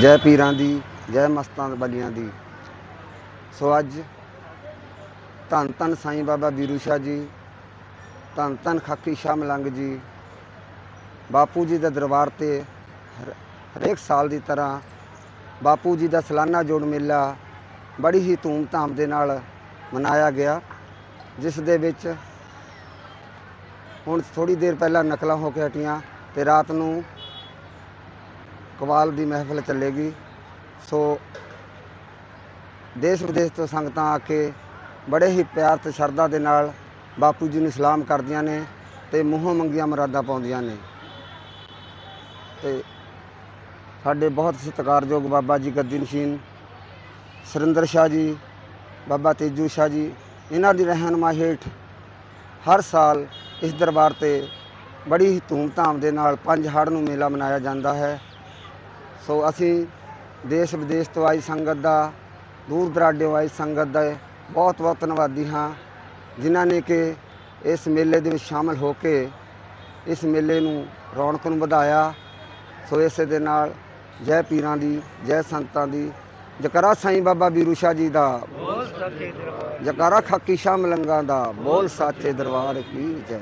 ਜੈ ਪੀਰਾਂ ਦੀ, ਜੈ ਮਸਤਾਂ ਬਲੀਆਂ ਦੀ। ਸੋ ਅੱਜ ਧੰਨ ਧੰਨ ਸਾਈਂ ਬਾਬਾ ਵੀਰੂ ਸ਼ਾਹ ਜੀ, ਧੰਨ ਧੰਨ ਖਾਕੀ ਸ਼ਾਹ ਮਲੰਗ ਜੀ, ਬਾਪੂ ਜੀ ਦੇ ਦਰਬਾਰ ਤੇ ਹਰ- ਹਰੇਕ ਸਾਲ ਦੀ ਤਰ੍ਹਾਂ ਬਾਪੂ ਜੀ ਦਾ ਸਾਲਾਨਾ ਜੋੜ ਮੇਲਾ ਬੜੀ ਹੀ ਧੂਮ-ਧਾਮ ਦੇ ਨਾਲ ਮਨਾਇਆ ਗਿਆ, ਜਿਸ ਦੇ ਵਿੱਚ ਹੁਣ ਥੋੜੀ ਦੇਰ ਪਹਿਲਾਂ ਨਕਲਾਂ ਹੋ ਕੇ ਹਟੀਆਂ ਤੇ ਰਾਤ ਨੂੰ ਕਵਾਲ ਦੀ ਮਹਿਫਲ ਚੱਲੇਗੀ। ਸੋ ਦੇਸ਼ ਵਿਦੇਸ਼ ਤੋਂ ਸੰਗਤਾਂ ਆ ਕੇ ਬੜੇ ਹੀ ਪਿਆਰ ਤੇ ਸ਼ਰਧਾ ਦੇ ਨਾਲ ਬਾਪੂ ਜੀ ਨੂੰ ਸਲਾਮ ਕਰਦੀਆਂ ਨੇ ਤੇ ਮੂੰਹੋਂ ਮੰਗੀਆਂ ਮੁਰਾਦਾਂ ਪਾਉਂਦੀਆਂ ਨੇ। ਤੇ ਸਾਡੇ ਬਹੁਤ ਸਤਿਕਾਰਯੋਗ ਬਾਬਾ ਜੀ ਗੱਦੀ ਨਸ਼ੀਨ, ਸੁਰਿੰਦਰ ਸ਼ਾਹ ਜੀ, ਬਾਬਾ ਤੇਜੂ ਸ਼ਾਹ ਜੀ, ਇਹਨਾਂ ਦੀ ਰਹਿਨਮਾਈ ਹੇਠ ਹਰ ਸਾਲ ਇਸ ਦਰਬਾਰ ਤੇ ਬੜੀ ਹੀ ਧੂਮਧਾਮ ਦੇ ਨਾਲ ਪੰਜ ਹੜ੍ਹ ਨੂੰ ਮੇਲਾ ਮਨਾਇਆ ਜਾਂਦਾ ਹੈ। ਸੋ ਅਸੀਂ ਦੇਸ਼ ਵਿਦੇਸ਼ ਤੋਂ ਆਈ ਸੰਗਤ ਦਾ, ਦੂਰ ਦਰਾਡਿਓਂ ਆਈ ਸੰਗਤ ਦਾ ਬਹੁਤ ਬਹੁਤ ਧੰਨਵਾਦੀ ਹਾਂ, ਜਿਨ੍ਹਾਂ ਨੇ ਕਿ ਇਸ ਮੇਲੇ ਦੇ ਵਿੱਚ ਸ਼ਾਮਲ ਹੋ ਕੇ ਇਸ ਮੇਲੇ ਨੂੰ ਰੌਣਕ ਨੂੰ ਵਧਾਇਆ। ਸੋ ਇਸੇ ਦੇ ਨਾਲ ਜੈ ਪੀਰਾਂ ਦੀ, ਜੈ ਸੰਤਾਂ ਦੀ, ਜਕਰਾ ਸਾਈਂ ਬਾਬਾ ਬੀਰੂ ਸ਼ਾਹ ਜੀ ਦਾ, ਜਕਾਰਾ ਖਾਕੀ ਸ਼ਾਹ ਮਲੰਗਾ ਦਾ, ਬੋਲ ਸਾਚੇ ਦਰਬਾਰ ਕੀ ਜੈ।